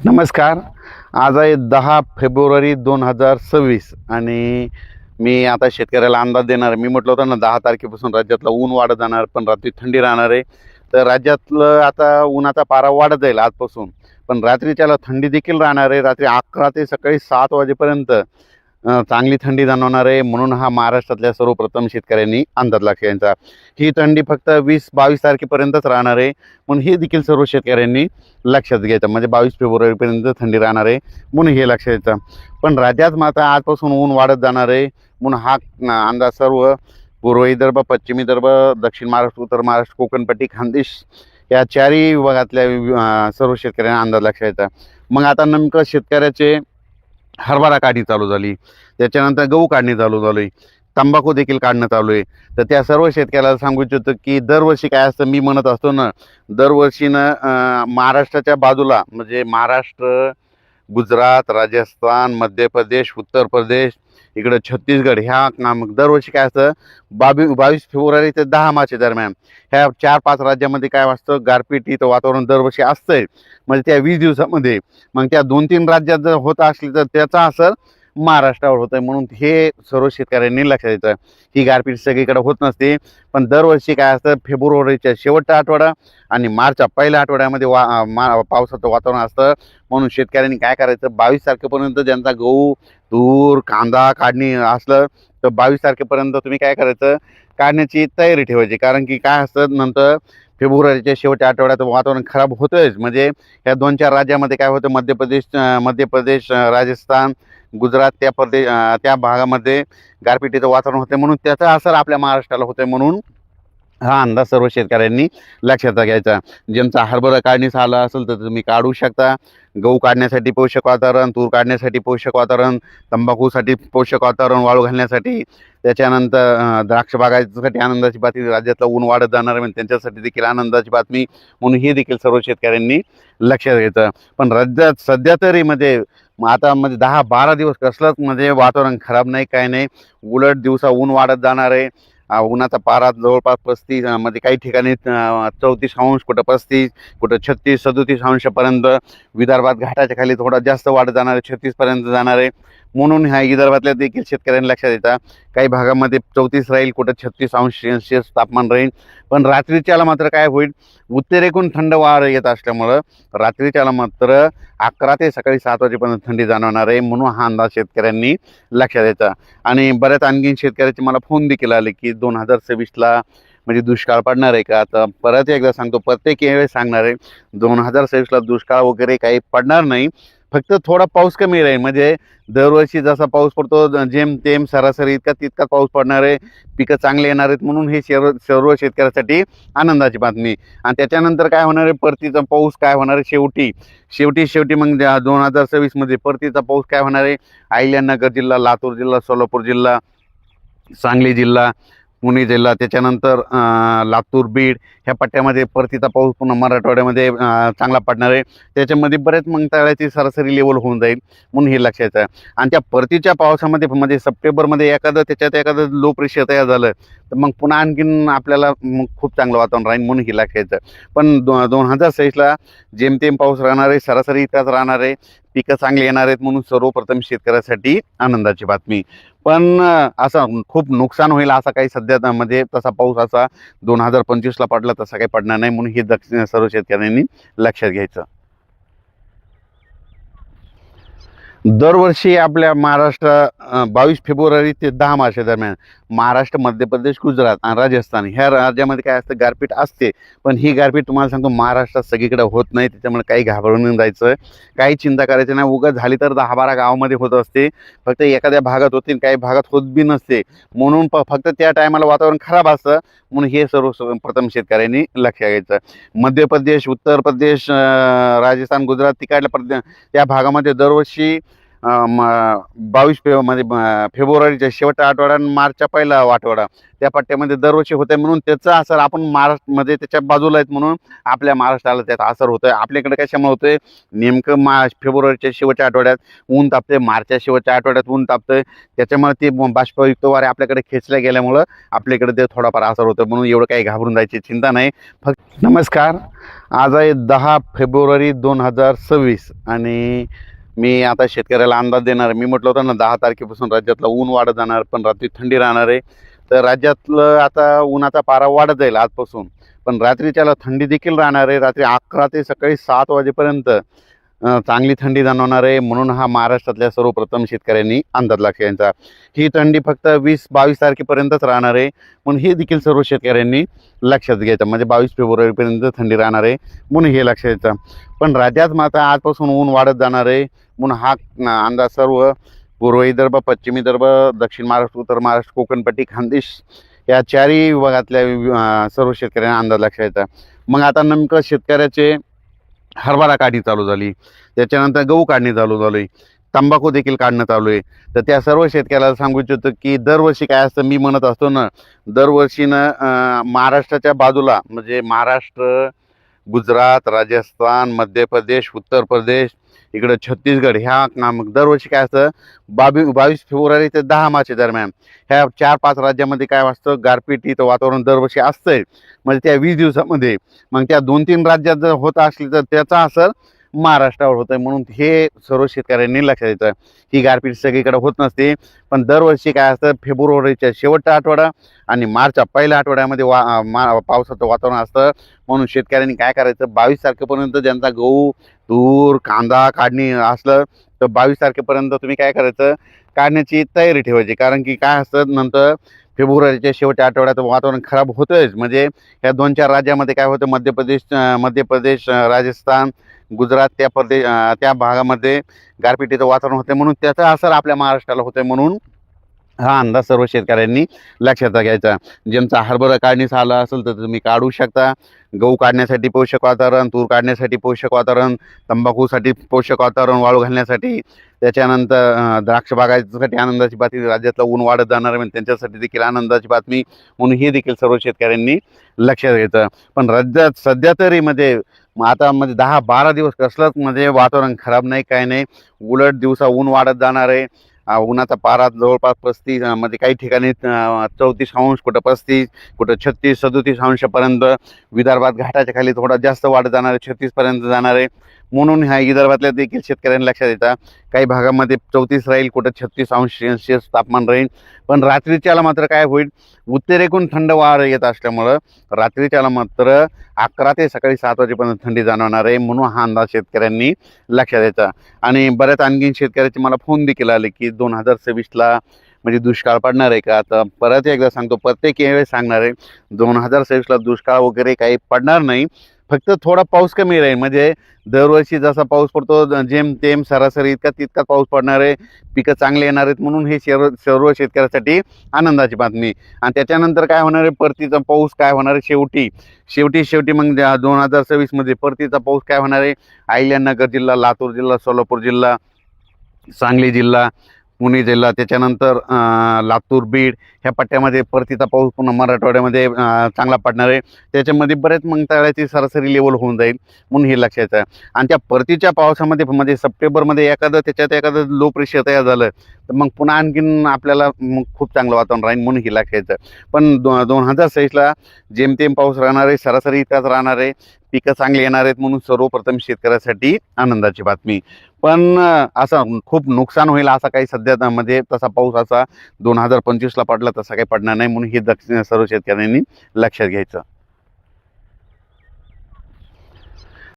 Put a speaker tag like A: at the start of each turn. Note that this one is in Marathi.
A: नमस्कार. आज आहे दहा फेब्रुवारी दोन हजार सव्वीस आणि मी आता शेतकऱ्याला अंदाज देणार मी म्हटलं होतं ना दहा तारखेपासून राज्यातलं ऊन वाढत जाणार पण रात्री थंडी राहणार आहे. तर राज्यातलं आता उन्हाचा पारा वाढत जाईल आजपासून. पण रात्रीच्याला थंडी देखील राहणार आहे. रात्री अकरा ते सकाळी सात वाजेपर्यंत चांगली थंडी जाणवणार आहे म्हणून हा महाराष्ट्रातल्या सर्वप्रथम शेतकऱ्यांनी अंदाज लक्ष यांचा ही थंडी फक्त वीस बावीस तारखेपर्यंतच राहणार आहे. म्हणून हे देखील सर्व शेतकऱ्यांनी लक्षात घ्यायचं. म्हणजे बावीस फेब्रुवारीपर्यंत थंडी राहणार आहे म्हणून हे लक्षात घ्यायचं पण राज्यात मात्र आजपासून ऊन वाढत जाणार आहे. म्हणून हा अंदाज सर्व पूर्व विदर्भ पश्चिम विदर्भ दक्षिण महाराष्ट्र उत्तर महाराष्ट्र कोकणपट्टी खानदेश या चारही विभागातल्या सर्व शेतकऱ्यांना अंदाज लक्षात येतात मग आता नेमकं शेतकऱ्याचे हरभरा काढणी चालू झाली. त्याच्यानंतर गहू काढणी चालू झाली. तंबाखू देखील काढणं चालू आहे. तर त्या सर्व शेतकऱ्याला सांगू इच्छितो की दरवर्षी काय असतं मी म्हणत असतो ना दरवर्षीनं महाराष्ट्राच्या बाजूला म्हणजे महाराष्ट्र गुजरात राजस्थान मध्य प्रदेश उत्तर प्रदेश इकडं छत्तीसगड ह्या मग दरवर्षी काय असतं? बावी बावीस फेब्रुवारी ते दहा मार्च दरम्यान. ह्या चार पाच राज्यामध्ये काय असतं गारपिटीचं वातावरण दरवर्षी असतंय. म्हणजे त्या वीस दिवसामध्ये. मग त्या दोन तीन राज्यात जर होत असली तर त्याचा असर महाराष्ट्रावर होत आहे म्हणून हे सर्व शेतकऱ्यांनी लक्षात येतं ही गारपीट सगळीकडे होत नसते पण दरवर्षी काय असतं फेब्रुवारीच्या शेवटचा आठवडा आणि मार्चच्या पहिल्या आठवड्यामध्ये वा मा पावसाचं वातावरण असतं. म्हणून शेतकऱ्यांनी काय करायचं बावीस तारखेपर्यंत ज्यांचा गहू तूर कांदा काढणी असलं तर बावीस तारखेपर्यंत तुम्ही काय करायचं काढण्याची तयारी ठेवायची. कारण की काय असतं नंतर फेब्रुवारीच्या शेवटच्या आठवड्यात वातावरण खराब होतंच म्हणजे ह्या दोन चार राज्यामध्ये काय होतं मध्य प्रदेश मध्य प्रदेश राजस्थान गुजरात त्या प्रदेश त्या भागामध्ये गारपिटीचं वातावरण होते म्हणून त्याचा असर आपल्या महाराष्ट्राला होतोय म्हणून हा अंदाज सर्व शेतकऱ्यांनी लक्षात घ्यायचा. ज्यांचा हरभरा काढणीस आला असेल तर तुम्ही काढू शकता. गहू काढण्यासाठी पोषक वातावरण तूर काढण्यासाठी पोषक वातावरण तंबाखूसाठी पोषक वातावरण वाळू घालण्यासाठी. त्याच्यानंतर द्राक्ष बागायसाठी आनंदाची बातमी राज्यातलं ऊन वाढत जाणार आहे म्हणजे त्यांच्यासाठी देखील आनंदाची बातमी म्हणून हे देखील सर्व शेतकऱ्यांनी लक्षात घ्यायचं. पण राज्यात सध्या तरी म्हणजे मग आता म्हणजे दहा बारा दिवस कसलंच म्हणजे वातावरण खराब नाही काय नाही. उलट दिवसा ऊन वाढत जाणार आहे. उन्हाचा पारा जवळपास पस्तीस म्हणजे काही ठिकाणी चौतीस अंश कुठं पस्तीस कुठं छत्तीस सदोतीस अंशापर्यंत विदर्भात घाटाच्या खाली थोडा जास्त वाढत जाणार आहे छत्तीसपर्यंत जाणार आहे. म्हणून ह्या विदर्भातल्या देखील शेतकऱ्यांनी लक्षात येतात काही भागामध्ये चौतीस राहील कुठं छत्तीस अंश सेल्सिअस तापमान राहील. पण रात्रीच्याला मात्र काय होईल? उत्तरेकून थंड वार येत असल्यामुळं रात्रीच्याला मात्र अकरा ते सकाळी सात वाजेपर्यंत थंडी जाणवणार आहे म्हणून हा अंदाज शेतकऱ्यांनी लक्षात यायचा आणि बऱ्याच आणखीन शेतकऱ्याचे मला फोन देखील आले की दोन हजार सव्वीसला म्हणजे दुष्काळ पडणार आहे का? आता परत एकदा सांगतो प्रत्येक वेळेस सांगणार आहे दोन हजार सव्वीसला दुष्काळ वगैरे काही पडणार नाही. फक्त थोडा पाऊस कमी राहील. म्हणजे दरवर्षी जसा पाऊस पडतो जेम तेम सरासरी इतका तितका पाऊस पडणार आहे. पिकं चांगले येणार आहेत म्हणून हे शेर सर्व शेतकऱ्यासाठी आनंदाची बातमी. आणि त्याच्यानंतर काय होणार आहे? परतीचा पाऊस काय होणार आहे? शेवटी शेवटी शेवटी मग दोन हजार सव्वीसमध्ये परतीचा पाऊस काय होणार आहे? अहिल्यानगर जिल्हा लातूर जिल्हा सोलापूर जिल्हा सांगली जिल्हा पुणे जिल्हा त्याच्यानंतर लातूर बीड ह्या पट्ट्यामध्ये परतीचा पाऊस पुन्हा मराठवाड्यामध्ये चांगला पडणार आहे. त्याच्यामध्ये बरेच मग तळ्याची सरासरी लेवल होऊन जाईल म्हणून हे लक्षात आहे. आणि त्या परतीच्या पावसामध्ये म्हणजे सप्टेंबरमध्ये एखादं त्याच्यात एखादं लो प्रेशर तयार झालं तर मग पुन्हा आणखीन आपल्याला मग खूप चांगलं वातावरण राहील म्हणून हे लक्षात पण दो दोन हजार सव्वीसला जेमतेम पाऊस राहणार आहे सरासरी इतकाच राहणार आहे. पिकं चांगली येणार आहेत म्हणून सर्वप्रथम शेतकऱ्यासाठी आनंदाची बातमी. पण असं खूप नुकसान होईल असा काही सध्या म्हणजे तसा पाऊस असा दोन हजार पंचवीसला पडला तसा काही पडणार नाही म्हणून हे दक्षिण सर्व शेतकऱ्यांनी लक्षात घ्यायचं. दरवर्षी आपल्या महाराष्ट्र बावीस फेब्रुवारी ते दहा मार्च दरम्यान महाराष्ट्र मध्य प्रदेश गुजरात आणि राजस्थान ह्या राज्यामध्ये काय असतं गारपीट असते. पण ही गारपीट तुम्हाला सांगतो महाराष्ट्रात सगळीकडे होत नाही त्याच्यामुळे काही घाबरून जायचं. काही चिंता करायची नाही. उगाच झाली तर दहा बारा गावामध्ये होत असते. फक्त एखाद्या भागात होते काही भागात होत बी नसते. म्हणून प फक्त त्या टायमाला वातावरण खराब असतं. म्हणून हे सर्व प्रथम शेतकऱ्यांनी लक्ष घ्यायचं. मध्य प्रदेश उत्तर प्रदेश राजस्थान गुजरात तिकडल्या प्रदे त्या भागामध्ये दरवर्षी बावीस फे मध्ये फेब्रुवारीच्या शेवटच्या आठवडा आणि मार्चच्या पहिला आठवडा. त्या पट्ट्यामध्ये दरवर्षी होत आहे म्हणून त्याचा असर आपण महाराष्ट्रमध्ये त्याच्या बाजूला आहेत म्हणून आपल्या महाराष्ट्राला त्याचा असर होतो आहे आपल्याकडे कशामुळे होतोय? नेमकं मा फेब्रुवारीच्या शेवटच्या आठवड्यात ऊन तापते मार्चच्या शेवटच्या आठवड्यात ऊन तापतं त्याच्यामुळे ते बाष्पयुक्त वारे आपल्याकडे खेचल्या गेल्यामुळं आपल्याकडे ते थोडाफार असर होतो म्हणून एवढं काही घाबरून जायची चिंता नाही. फक्त नमस्कार. आज आहे दहा फेब्रुवारी दोन हजार सव्वीस आणि मी आता शेतकऱ्याला अंदाज देणार आहे. मी म्हटलं होतं ना दहा तारखेपासून राज्यातलं ऊन वाढत जाणार पण रात्री थंडी राहणार आहे. तर राज्यातलं आता उन्हाचा पारा वाढत जाईल आजपासून. पण रात्रीच्याला थंडी देखील राहणार आहे. रात्री अकरा ते सकाळी सात वाजेपर्यंत चांगली थंडी जाणवणार आहे म्हणून हा महाराष्ट्रातल्या सर्वप्रथम शेतकऱ्यांनी अंदाज लक्षांचा ही थंडी फक्त वीस बावीस तारखेपर्यंतच राहणार आहे. म्हणून हे देखील सर्व शेतकऱ्यांनी लक्षात घ्यायचं. म्हणजे बावीस फेब्रुवारीपर्यंत थंडी राहणार आहे म्हणून हे लक्षात घ्यायचं पण राज्यात मात्र आजपासून ऊन वाढत जाणार आहे. म्हणून हा अंदाज सर्व पूर्व विदर्भ पश्चिम विदर्भ दक्षिण महाराष्ट्र उत्तर महाराष्ट्र कोकणपट्टी खानदेश या चारही विभागातल्या सर्व शेतकऱ्यांना अंदाज लक्षात येतात मग आता नेमकं शेतकऱ्याचे हरभरा काढणी चालू झाली. त्याच्यानंतर गहू काढणी चालू झाली. तंबाखू देखील काढणं चालू आहे. तर त्या सर्व शेतकऱ्याला सांगू इच्छितो की दरवर्षी काय असतं मी म्हणत असतो ना दरवर्षीनं महाराष्ट्राच्या बाजूला म्हणजे महाराष्ट्र गुजरात राजस्थान मध्य प्रदेश उत्तर प्रदेश इकडं छत्तीसगड ह्या काम दरवर्षी काय असतं? बावी बावीस फेब्रुवारी ते दहा मार्च दरम्यान. ह्या चार पाच राज्यामध्ये काय असतं गारपिटीचं वातावरण दरवर्षी असतंय. म्हणजे त्या वीस दिवसामध्ये. मग त्या दोन तीन राज्यात जर होत असली तर त्याचा असर महाराष्ट्रावर होत आहे म्हणून हे सर्व शेतकऱ्यांनी लक्षात येतं ही गारपीट सगळीकडे होत नसते. पण दरवर्षी काय असतं फेब्रुवारीच्या शेवटचा आठवडा आणि मार्चच्या पहिल्या आठवड्यामध्ये वा मा पावसाचं वातावरण असतं. म्हणून शेतकऱ्यांनी काय करायचं बावीस तारखेपर्यंत ज्यांचा गहू तूर कांदा काढणी असलं तर बावीस तारखेपर्यंत तुम्ही काय करायचं काढण्याची तयारी ठेवायची. कारण की काय असतं नंतर फेब्रुवारीच्या शेवटच्या आठवड्यात वातावरण खराब होतंच म्हणजे ह्या दोन चार राज्यामध्ये काय होतं मध्य प्रदेश मध्य प्रदेश राजस्थान गुजरात त्या प्रदेश त्या भागामध्ये गारपिटीचं वातावरण होतं म्हणून त्याचा असर आपल्या महाराष्ट्राला होतोय म्हणून हा अंदाज सर्व शेतकऱ्यांनी लक्षात घ्यायचा. ज्यांचा हरभरा काढणीस आला असेल तर तुम्ही काढू शकता. गहू काढण्यासाठी पोषक वातावरण तूर काढण्यासाठी पोषक वातावरण तंबाखूसाठी पोषक वातावरण वाळू घालण्यासाठी. त्याच्यानंतर द्राक्ष बागायसाठी आनंदाची बातमी राज्यातलं ऊन वाढत जाणार आहे म्हणजे त्यांच्यासाठी देखील आनंदाची बातमी. म्हणून हे देखील सर्व शेतकऱ्यांनी लक्षात घ्यायचं. पण राज्यात सध्या तरी म्हणजे मग आता म्हणजे दहा बारा दिवस कसलंच म्हणजे वातावरण खराब नाही काय नाही. उलट दिवसा ऊन वाढत जाणार आहे. उन्हाचा पारा जवळपास पस्तीसमध्ये काही ठिकाणी चौतीस अंश कुठं पस्तीस कुठं छत्तीस सदोतीस अंशापर्यंत विदर्भात घाटाच्या खाली थोडा जास्त वाढत जाणार आहे छत्तीसपर्यंत जाणार आहे. म्हणून ह्या विदर्भातल्या देखील शेतकऱ्यांनी लक्षात येतं काही भागामध्ये चौतीस राहील कुठं छत्तीस अंश सेल्सिअस तापमान राहील. पण रात्रीच्याला मात्र काय होईल उत्तरेकून थंड वार येत असल्यामुळं रात्रीच्याला मात्र अकरा ते सकाळी सात वाजेपर्यंत थंडी जाणवणार आहे म्हणून हा अंदाज शेतकऱ्यांनी लक्षात द्यायचा आणि बऱ्याच आणखीन शेतकऱ्याचे मला फोन देखील आले की दोन हजार सव्वीसला म्हणजे दुष्काळ पडणार आहे का? आता परत एकदा सांगतो प्रत्येक वेळेस सांगणार आहे दोन हजार सव्वीसला दुष्काळ वगैरे काही पडणार नाही. फक्त थोडा पाऊस कमी राहील. म्हणजे दरवर्षी जसा पाऊस पडतो जेम तेम सरासरी इतका तितका पाऊस पडणार आहे. पिकं चांगले येणार आहेत म्हणून हे सर्व सर्व शेतकऱ्यासाठी आनंदाची बातमी. आणि त्याच्यानंतर काय होणार आहे? परतीचा पाऊस काय होणार आहे शेवटी? शेवटी शेवटी मग दोन हजार सव्वीसमध्ये परतीचा पाऊस काय होणार आहे? अहिल्यानगर जिल्हा लातूर जिल्हा सोलापूर जिल्हा सांगली जिल्हा पुणे जिल्हा. त्याच्यानंतर लातूर बीड. ह्या पट्ट्यामध्ये परतीचा पाऊस पुन्हा मराठवाड्यामध्ये चांगला पडणार आहे. त्याच्यामध्ये बरेच मग तळ्याची सरासरी लेवल होऊन जाईल म्हणून हे लक्षात आहे. आणि त्या परतीच्या पावसामध्ये म्हणजे सप्टेंबरमध्ये एखादं त्याच्यात एखादं लो प्रेशर तयार झालं तर मग पुन्हा आणखीन आपल्याला मग खूप चांगलं वातावरण राहील म्हणून हे लक्षात पण दो दोन हजार सव्वीसला जेमतेम पाऊस राहणार आहे सरासरी इतकाच राहणार आहे. पिकं चांगली येणार आहेत म्हणून सर्वप्रथम शेतकऱ्यासाठी आनंदाची बातमी. पण असं खूप नुकसान होईल असा काही सध्या म्हणजे तसा पाऊस असा दोन हजार पंचवीसला पडला तसा काही पडणार नाही म्हणून हे दक्षिण सर्व शेतकऱ्यांनी लक्षात घ्यायचं.